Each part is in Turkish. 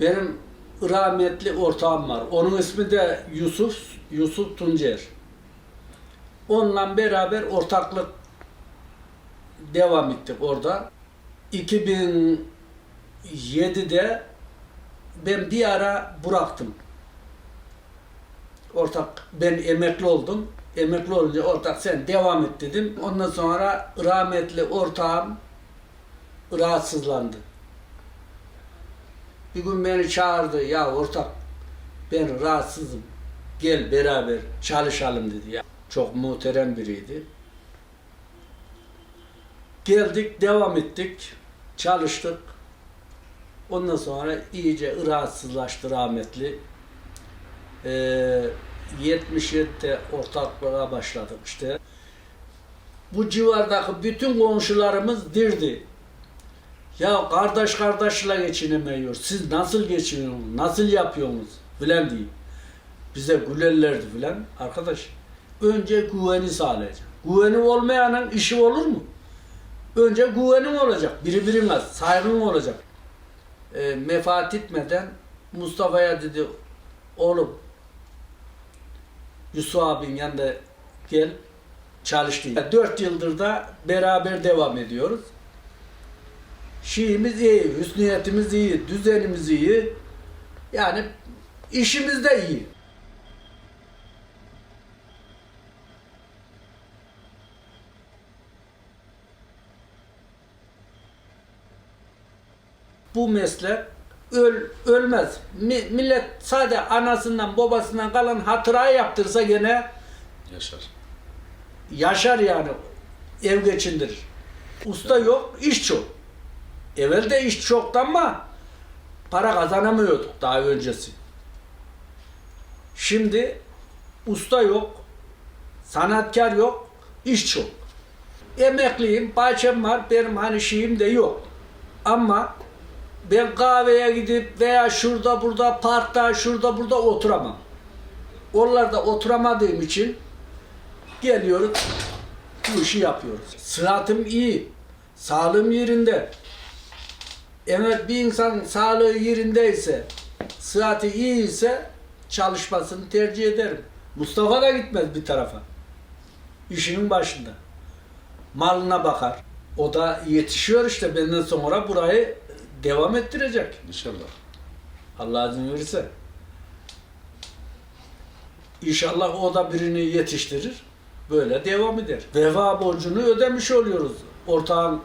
Benim rahmetli ortağım var. Onun ismi de Yusuf, Yusuf Tuncer. Onunla beraber ortaklık devam ettik orada. 2007'de ben bir ara bıraktım. Ortak ben emekli oldum. Emekli olunca ortak sen devam et dedim. Ondan sonra rahmetli ortağım rahatsızlandı. Bir gün beni çağırdı. Ya ortak ben rahatsızım. Gel beraber çalışalım dedi ya. Çok muhterem biriydi. Geldik, devam ettik. Çalıştık. Ondan sonra iyice rahatsızlaştı rahmetli. Ee, 77'de ortaklığa başladık işte. Bu civardaki bütün komşularımız dirdi. Ya kardeş kardeşle geçinemiyor. Siz nasıl geçiniyorsunuz? Nasıl yapıyorsunuz? Filan diye. Bize gülerlerdi filan. Arkadaş önce güveni sağlayacak. Güveni olmayanın işi olur mu? Önce güvenin olacak. Birbirine saygın olacak. E, mefaat etmeden Mustafa'ya dedi oğlum Yusuf abin yanında gel çalıştı. Dört yıldır da beraber devam ediyoruz. Şiimiz iyi, hüsniyetimiz iyi, düzenimiz iyi. Yani işimiz de iyi. Bu meslek öl, ölmez. Mi- millet sadece anasından babasından kalan hatırayı yaptırsa gene Yaşar. yaşar yani. Ev geçindirir. Usta yok, iş çok. Evvel de iş çoktu ama para kazanamıyorduk daha öncesi. Şimdi usta yok, sanatkar yok, iş çok. Emekliyim, bahçem var, benim hani şeyim de yok. Ama ben kahveye gidip veya şurada burada parkta şurada burada oturamam. Oralarda oturamadığım için geliyoruz bu işi yapıyoruz. Sıhhatim iyi, sağlığım yerinde. Evet bir insan sağlığı yerindeyse, sıhhati iyi ise çalışmasını tercih ederim. Mustafa da gitmez bir tarafa. İşinin başında. Malına bakar. O da yetişiyor işte benden sonra burayı devam ettirecek. İnşallah. Allah izin verirse. İnşallah o da birini yetiştirir. Böyle devam eder. Vefa borcunu ödemiş oluyoruz. Ortağın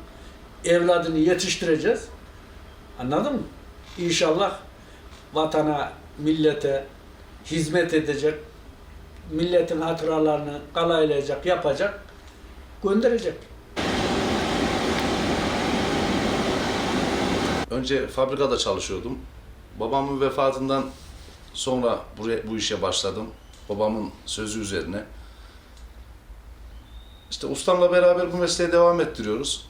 evladını yetiştireceğiz. Anladın mı? İnşallah vatana, millete hizmet edecek. Milletin hatıralarını kalaylayacak, yapacak, gönderecek. Önce fabrikada çalışıyordum. Babamın vefatından sonra buraya bu işe başladım. Babamın sözü üzerine. İşte ustamla beraber bu mesleğe devam ettiriyoruz.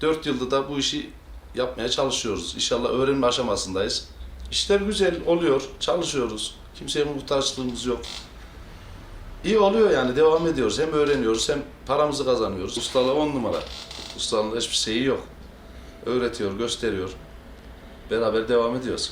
Dört yılda da bu işi yapmaya çalışıyoruz. İnşallah öğrenme aşamasındayız. İşler güzel oluyor, çalışıyoruz. Kimseye muhtaçlığımız yok. İyi oluyor yani devam ediyoruz. Hem öğreniyoruz hem paramızı kazanıyoruz. Ustalığı on numara. Ustalığında hiçbir şeyi yok. Öğretiyor, gösteriyor. Beraber devam ediyoruz.